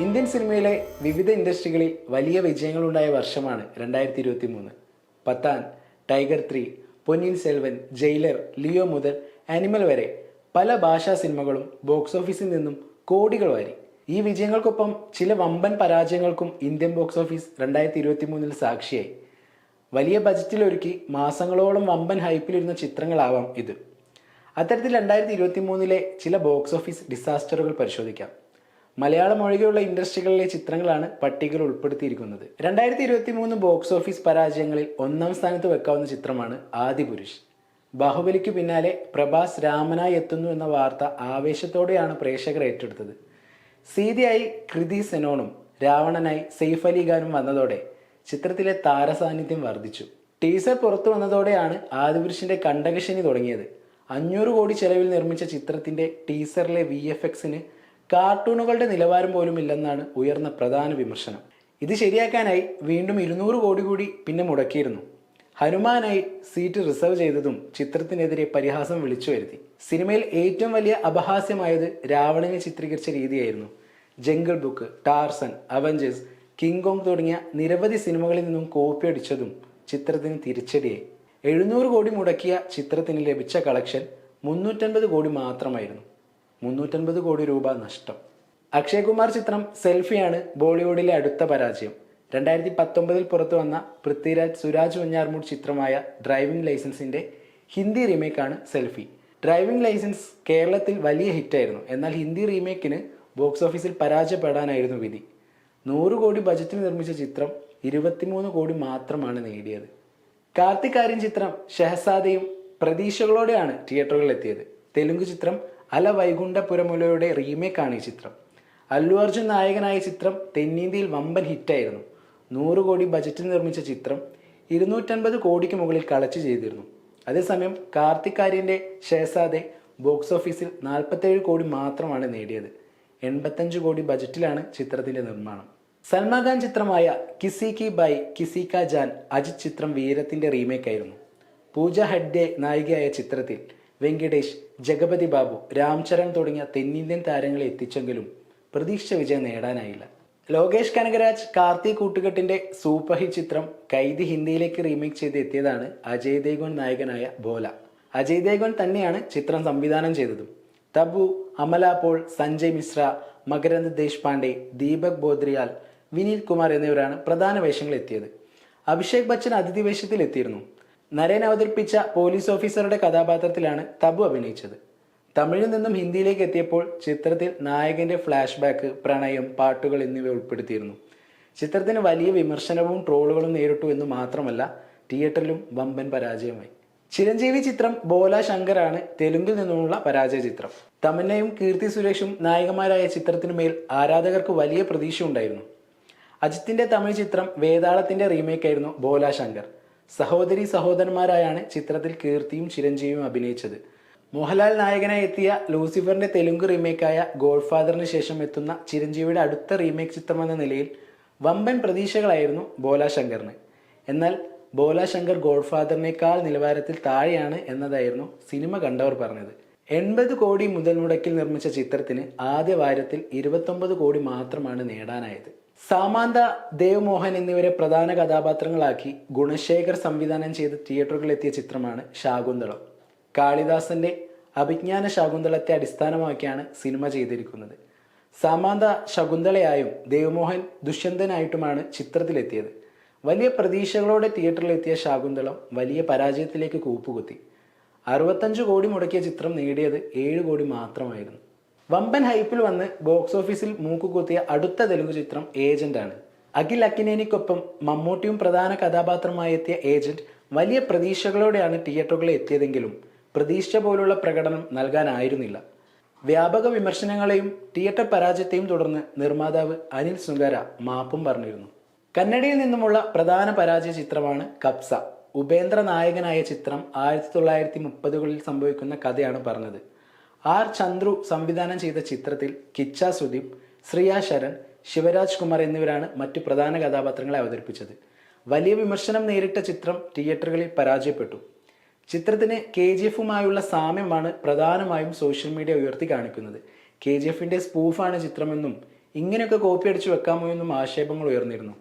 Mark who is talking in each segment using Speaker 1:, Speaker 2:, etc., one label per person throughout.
Speaker 1: Indian സിനിമയിലെ വിവിധ ഇൻഡസ്ട്രികളിൽ വലിയ വിജയങ്ങളുണ്ടായ വർഷമാണ് രണ്ടായിരത്തി ഇരുപത്തി മൂന്ന് Pathaan Tiger three Ponniyin Selvan Jailer Leo മുതൽ ആനിമൽ വരെ പല ഭാഷാ സിനിമകളും ബോക്സ് ഓഫീസിൽ നിന്നും കോടികൾ വാരി. ഈ വിജയങ്ങൾക്കൊപ്പം ചില വമ്പൻ പരാജയങ്ങൾക്കും ഇന്ത്യൻ ബോക്സ് ഓഫീസ് രണ്ടായിരത്തി ഇരുപത്തി മൂന്നിൽ സാക്ഷിയായി. വലിയ ബജറ്റിലൊരുക്കി മാസങ്ങളോളം വമ്പൻ ഹൈപ്പിലിരുന്ന ചിത്രങ്ങളാവാം ഇത്. അത്തരത്തിൽ രണ്ടായിരത്തി ഇരുപത്തി മൂന്നിലെ ചില ബോക്സ് ഓഫീസ് ഡിസാസ്റ്ററുകൾ പരിശോധിക്കാം. മലയാളം ഒഴികെയുള്ള ഇൻഡസ്ട്രികളിലെ ചിത്രങ്ങളാണ് പട്ടികയിൽ ഉൾപ്പെടുത്തിയിരിക്കുന്നത്. രണ്ടായിരത്തി ഇരുപത്തി മൂന്ന് ബോക്സ് ഓഫീസ് പരാജയങ്ങളിൽ ഒന്നാം സ്ഥാനത്ത് വെക്കാവുന്ന ചിത്രമാണ് ആദിപുരുഷ്. ബാഹുബലിക്ക് പിന്നാലെ പ്രഭാസ് രാമനായി എത്തുന്നു എന്ന വാർത്ത ആവേശത്തോടെയാണ് പ്രേക്ഷകർ ഏറ്റെടുത്തത്. സീതയായി കൃതി സെനോണും രാവണനായി സെയ്ഫ് അലി ഖാനും വന്നതോടെ ചിത്രത്തിലെ താരസാന്നിധ്യം വർദ്ധിച്ചു. ടീസർ പുറത്തു വന്നതോടെയാണ് ആദിപുരുഷിന്റെ കണ്ടകശനി തുടങ്ങിയത്. അഞ്ഞൂറ് കോടി ചെലവിൽ നിർമ്മിച്ച ചിത്രത്തിന്റെ ടീസറിലെ വി എഫ് എക്സിന് കാർട്ടൂണുകളുടെ നിലവാരം പോലും ഇല്ലെന്നാണ് ഉയർന്ന പ്രധാന വിമർശനം. ഇത് ശരിയാക്കാനായി വീണ്ടും ഇരുന്നൂറ് കോടി കൂടി പിന്നെ മുടക്കിയിരുന്നു. ഹനുമാനായി സീറ്റ് റിസർവ് ചെയ്തതും ചിത്രത്തിനെതിരെ പരിഹാസം വിളിച്ചു വരുത്തി. സിനിമയിൽ ഏറ്റവും വലിയ അപഹാസ്യമായത് രാവണനെ ചിത്രീകരിച്ച രീതിയായിരുന്നു. Jungle Book Tarzan Avengers King Kong തുടങ്ങിയ നിരവധി സിനിമകളിൽ നിന്നും കോപ്പി അടിച്ചതും ചിത്രത്തിന് തിരിച്ചടിയായി. എഴുന്നൂറ് കോടി മുടക്കിയ ചിത്രത്തിന് ലഭിച്ച കളക്ഷൻ മുന്നൂറ്റൻപത് കോടി മാത്രമായിരുന്നു. മുന്നൂറ്റൻപത് കോടി രൂപ നഷ്ടം. അക്ഷയ് കുമാർ ചിത്രം സെൽഫിയാണ് ബോളിവുഡിലെ അടുത്ത പരാജയം. രണ്ടായിരത്തി പത്തൊമ്പതിൽ പുറത്തു വന്ന പൃഥ്വിരാജ് സുരാജ് മഞ്ഞാർമൂട് ചിത്രമായ ഡ്രൈവിംഗ് ലൈസൻസിന്റെ ഹിന്ദി റീമേക്കാണ് സെൽഫി. ഡ്രൈവിംഗ് ലൈസൻസ് കേരളത്തിൽ വലിയ ഹിറ്റായിരുന്നു. എന്നാൽ ഹിന്ദി റീമേക്കിന് ബോക്സ് ഓഫീസിൽ പരാജയപ്പെടാനായിരുന്നു വിധി. നൂറ് കോടി ബജറ്റിൽ നിർമ്മിച്ച ചിത്രം ഇരുപത്തിമൂന്ന് കോടി മാത്രമാണ് നേടിയത്. കാർത്തികാര്യൻ ചിത്രം ഷെഹസാദയും പ്രതീക്ഷകളോടെയാണ് തിയേറ്ററുകളിൽ എത്തിയത് തെലുങ്ക് ചിത്രം അല വൈകുണ്ഠപുരമുലയുടെ റീമേക്കാണ് ഈ ചിത്രം. അല്ലു അർജുൻ നായകനായ ചിത്രം തെന്നിന്ത്യയിൽ വമ്പൻ ഹിറ്റായിരുന്നു. നൂറ് കോടി ബജറ്റിൽ നിർമ്മിച്ച ചിത്രം ഇരുന്നൂറ്റൻപത് കോടിക്ക് മുകളിൽ കളച്ച് ചെയ്തിരുന്നു. അതേസമയം കാർത്തിക് ആര്യന്റെ ഷെഹസാദെ ബോക്സ് ഓഫീസിൽ നാൽപ്പത്തേഴ് കോടി മാത്രമാണ് നേടിയത്. എൺപത്തഞ്ച് കോടി ബജറ്റിലാണ് ചിത്രത്തിന്റെ നിർമ്മാണം. സൽമാൻ ഖാൻ ചിത്രമായ കിസി കി ബൈ കിസി ജാൻ അജിത് ചിത്രം വീരത്തിന്റെ റീമേക്കായിരുന്നു. പൂജ ഹെഗ്ഡെ നായികയായ ചിത്രത്തിൽ വെങ്കിടേഷ് ജഗപതി ബാബു രാംചരൺ തുടങ്ങിയ തെന്നിന്ത്യൻ താരങ്ങളെ എത്തിച്ചെങ്കിലും പ്രതീക്ഷിച്ച വിജയം നേടാനായില്ല. ലോകേഷ് കനകരാജ് കാർത്തി കൂട്ടുകെട്ടിന്റെ സൂപ്പർ ഹിറ്റ് ചിത്രം കൈദി ഹിന്ദിയിലേക്ക് റീമേക്ക് ചെയ്ത് എത്തിയതാണ് അജയ് ദേവ്ഗൺ നായകനായ ബോല. അജയ് ദേവ്ഗൺ തന്നെയാണ് ചിത്രം സംവിധാനം ചെയ്തതും. തബു അമല പോൾ സഞ്ജയ് മിശ്ര മകരന്ദ് ദേശ്പാണ്ഡെ ദീപക് ബോദ്രിയാൽ വിനീത് കുമാർ എന്നിവരാണ് പ്രധാന വേഷങ്ങൾ എത്തിയത്. അഭിഷേക് ബച്ചൻ അതിഥി വേഷത്തിൽ എത്തിയിരുന്നു നരേൻ അവതരിപ്പിച്ച പോലീസ് ഓഫീസറുടെ കഥാപാത്രത്തിലാണ് തബു അഭിനയിച്ചത്. തമിഴിൽ നിന്നും ഹിന്ദിയിലേക്ക് എത്തിയപ്പോൾ ചിത്രത്തിൽ നായകന്റെ ഫ്ലാഷ് ബാക്ക് പ്രണയം പാട്ടുകൾ എന്നിവ ഉൾപ്പെടുത്തിയിരുന്നു. ചിത്രത്തിന് വലിയ വിമർശനവും ട്രോളുകളും നേരിട്ടു എന്ന് മാത്രമല്ല തിയേറ്ററിലും വമ്പൻ പരാജയമായി. ചിരഞ്ജീവി ചിത്രം ബോല ആണ് തെലുങ്കിൽ നിന്നുമുള്ള പരാജയ ചിത്രം. തമന്നയും കീർത്തി സുരേഷും നായകന്മാരായ ചിത്രത്തിനു മേൽ ആരാധകർക്ക് വലിയ പ്രതീക്ഷ ഉണ്ടായിരുന്നു അജിത്തിന്റെ തമിഴ് ചിത്രം വേതാളത്തിന്റെ റീമേക്ക് ആയിരുന്നു ബോല ശങ്കർ. സഹോദരി സഹോദരന്മാരായാണ് ചിത്രത്തിൽ കീർത്തിയും ചിരഞ്ജീവിയും അഭിനയിച്ചത്. മോഹൻലാൽ നായകനായി എത്തിയ ലൂസിഫറിന്റെ തെലുങ്ക് റീമേക്കായ ഗോഡ് ഫാദറിന് ശേഷം എത്തുന്ന ചിരഞ്ജീവിയുടെ അടുത്ത റീമേക്ക് ചിത്രമെന്ന നിലയിൽ വമ്പൻ പ്രതീക്ഷകളായിരുന്നു ബോലാശങ്കറിന് എന്നാൽ ബോലാശങ്കർ ഗോഡ് ഫാദറിനേക്കാൾ നിലവാരത്തിൽ താഴെയാണ് എന്നതായിരുന്നു സിനിമ കണ്ടവർ പറഞ്ഞത്. എൺപത് കോടി മുതൽ മുടക്കിൽ നിർമ്മിച്ച ചിത്രത്തിന് ആദ്യ വാരത്തിൽ ഇരുപത്തൊമ്പത് കോടി മാത്രമാണ് നേടാനായത്. സാമാന്ത ദേവ് മോഹൻ എന്നിവരെ പ്രധാന കഥാപാത്രങ്ങളാക്കി ഗുണശേഖർ സംവിധാനം ചെയ്ത് തിയേറ്ററുകളിലെത്തിയ ചിത്രമാണ് ശാകുന്തളം. കാളിദാസന്റെ അഭിജ്ഞാന ശാകുന്തളത്തെ അടിസ്ഥാനമാക്കിയാണ് സിനിമ ചെയ്തിരിക്കുന്നത്. സാമാന്ത ശകുന്തളയായും ദേവമോഹൻ ദുഷ്യന്തനായിട്ടുമാണ് ചിത്രത്തിലെത്തിയത്. വലിയ പ്രതീക്ഷകളോടെ തിയേറ്ററിലെത്തിയ ശാകുന്തളം വലിയ പരാജയത്തിലേക്ക് കൂപ്പുകുത്തി. അറുപത്തഞ്ച് കോടി മുടക്കിയ ചിത്രം നേടിയത് ഏഴ് കോടി മാത്രമായിരുന്നു. വമ്പൻ ഹൈപ്പിൽ വന്ന് ബോക്സ് ഓഫീസിൽ മൂക്കുകുത്തിയ അടുത്ത തെലുങ്ക് ചിത്രം ആണ്. അഖിൽ അക്കിനേനിക്കൊപ്പം മമ്മൂട്ടിയും പ്രധാന കഥാപാത്രമായി എത്തിയ ഏജന്റ് വലിയ പ്രതീക്ഷകളോടെയാണ് തിയേറ്ററുകളിൽ എത്തിയതെങ്കിലും പ്രതീക്ഷ പോലുള്ള പ്രകടനം നൽകാനായിരുന്നില്ല. വ്യാപക വിമർശനങ്ങളെയും തിയേറ്റർ പരാജയത്തെയും തുടർന്ന് നിർമ്മാതാവ് അനിൽ സുങ്കര മാപ്പും പറഞ്ഞിരുന്നു. കന്നഡയിൽ നിന്നുമുള്ള പ്രധാന പരാജയ ചിത്രമാണ് കപ്സ ഉപേന്ദ്ര നായകനായ ചിത്രം ആയിരത്തി തൊള്ളായിരത്തി മുപ്പതുകളിൽ സംഭവിക്കുന്ന കഥയാണ് പറഞ്ഞത്. ആർ ചന്ദ്രു സംവിധാനം ചെയ്ത ചിത്രത്തിൽ കിച്ച സുദീപ് ശ്രിയ ശരൺ ശിവരാജ് കുമാർ എന്നിവരാണ് മറ്റു പ്രധാന കഥാപാത്രങ്ങളെ അവതരിപ്പിച്ചത്. വലിയ വിമർശനം നേരിട്ട ചിത്രം തിയേറ്ററുകളിൽ പരാജയപ്പെട്ടു. ചിത്രത്തിന് കെ ജി എഫുമായുള്ള സാമ്യമാണ് പ്രധാനമായും സോഷ്യൽ മീഡിയ ഉയർത്തി കാണിക്കുന്നത്. കെ ജി എഫിന്റെ സ്പൂഫാണ് ചിത്രമെന്നും ഇങ്ങനെയൊക്കെ കോപ്പി അടിച്ചു വെക്കാമോ എന്നും ആക്ഷേപങ്ങൾ ഉയർന്നിരുന്നു.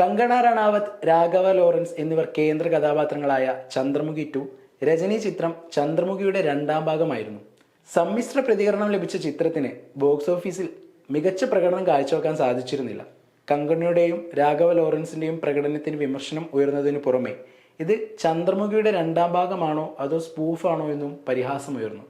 Speaker 1: കങ്കണ റണാവത്ത് രാഘവ ലോറൻസ് എന്നിവർ കേന്ദ്ര കഥാപാത്രങ്ങളായ ചന്ദ്രമുഖി ടു രജനി ചിത്രം ചന്ദ്രമുഖിയുടെ രണ്ടാം ഭാഗമായിരുന്നു. സമ്മിശ്ര പ്രതികരണം ലഭിച്ച ചിത്രത്തിന് ബോക്സ് ഓഫീസിൽ മികച്ച പ്രകടനം കാഴ്ചവെക്കാൻ സാധിച്ചിരുന്നില്ല. കങ്കണയുടെയും രാഘവ ലോറൻസിന്റെയും പ്രകടനത്തിന് വിമർശനം ഉയർന്നതിനു പുറമെ ഇത് ചന്ദ്രമുഖിയുടെ രണ്ടാം ഭാഗമാണോ അതോ സ്പൂഫാണോ എന്നും പരിഹാസമുയർന്നു.